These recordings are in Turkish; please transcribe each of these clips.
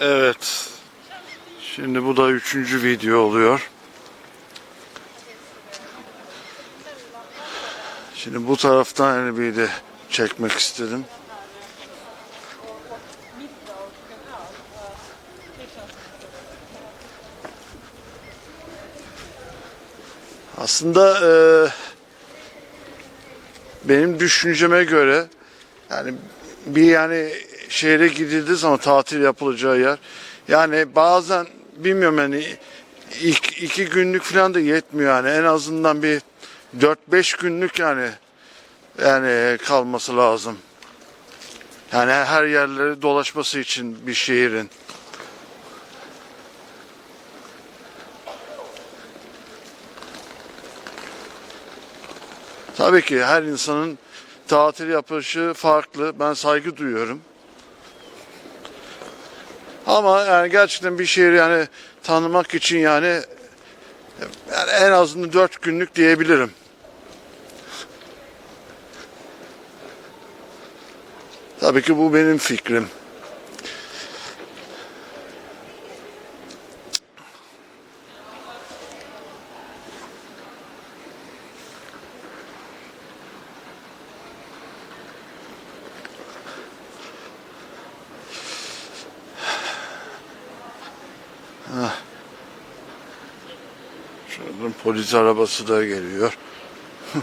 Evet. Şimdi bu da üçüncü video oluyor. Şimdi bu taraftan hani bir de çekmek istedim. Aslında eee, benim düşünceme göre yani bir yani şehre gidildiği zaman tatil yapılacağı yer yani bazen bilmiyorum yani ilk iki günlük falan da yetmiyor yani en azından bir 4-5 günlük yani yani kalması lazım. Yani her yerleri dolaşması için bir şehrin. Tabii ki her insanın tatil yapışı farklı. Ben saygı duyuyorum. Ama yani gerçekten bir şehri yani tanımak için yani, yani en azından dört günlük diyebilirim. Tabii ki bu benim fikrim. Şuradan polis arabası da geliyor.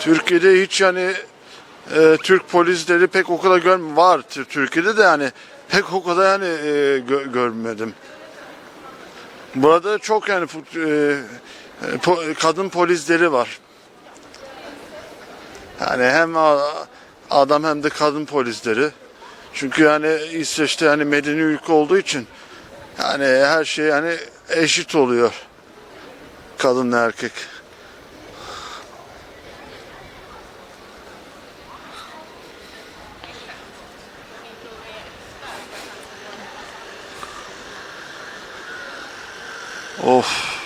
Türkiye'de hiç yani e, Türk polisleri pek o kadar görm var Tür- Türkiye'de de yani pek o kadar yani e, gö- görmedim. Burada çok yani e, po- kadın polisleri var. Yani hem adam hem de kadın polisleri. Çünkü yani İsveç'te yani medeni ülke olduğu için yani her şey yani eşit oluyor. Kadın erkek. Of.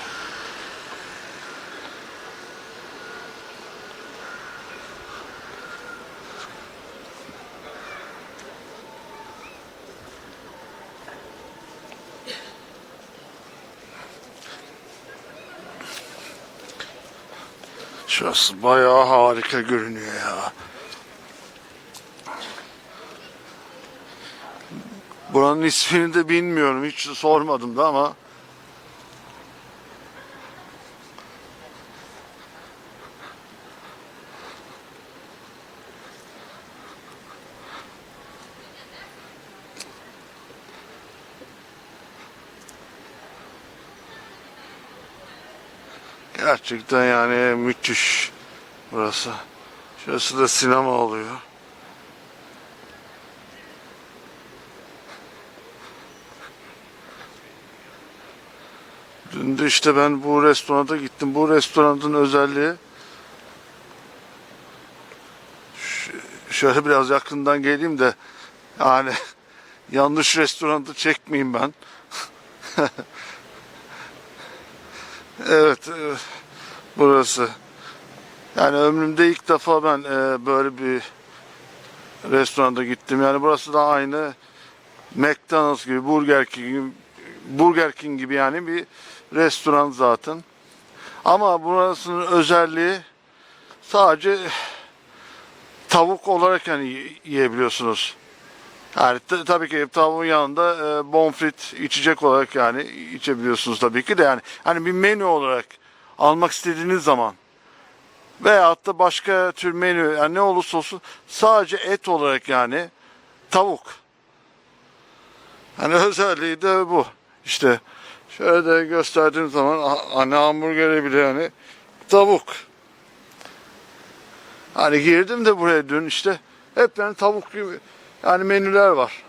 Şurası bayağı harika görünüyor ya. Buranın ismini de bilmiyorum. Hiç sormadım da ama. Gerçekten yani müthiş burası. Şurası da sinema oluyor. Dün de işte ben bu restorana gittim. Bu restoranın özelliği şöyle biraz yakından geleyim de yani yanlış restoranda çekmeyeyim ben. Evet, e, burası. Yani ömrümde ilk defa ben e, böyle bir restoranda gittim. Yani burası da aynı McDonald's gibi, Burger King gibi, Burger King gibi yani bir restoran zaten. Ama burasının özelliği sadece tavuk olarak yani yiyebiliyorsunuz. Yani tabii ki tavuğun yanında e, bonfrit içecek olarak yani içebiliyorsunuz tabii ki de yani hani bir menü olarak almak istediğiniz zaman veyahut da başka tür menü yani ne olursa olsun sadece et olarak yani tavuk. Hani özelliği de bu. İşte şöyle de gösterdiğim zaman hani hamburgeri bile yani tavuk. Hani girdim de buraya dün işte hep yani tavuk gibi yani menüler var.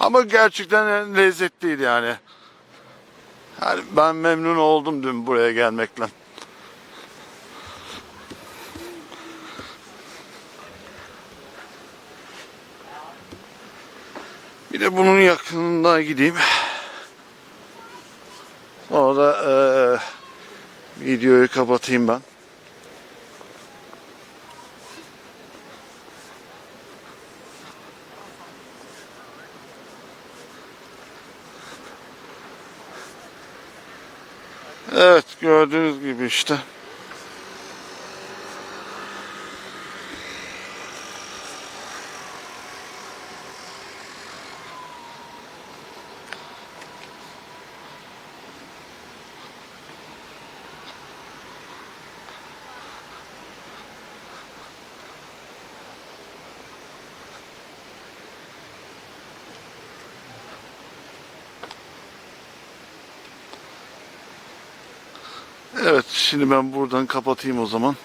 Ama gerçekten lezzetliydi yani. Yani ben memnun oldum dün buraya gelmekle. Bir de bunun yakınına gideyim. Orada eee videoyu kapatayım ben. Evet gördüğünüz gibi işte. Evet şimdi ben buradan kapatayım o zaman.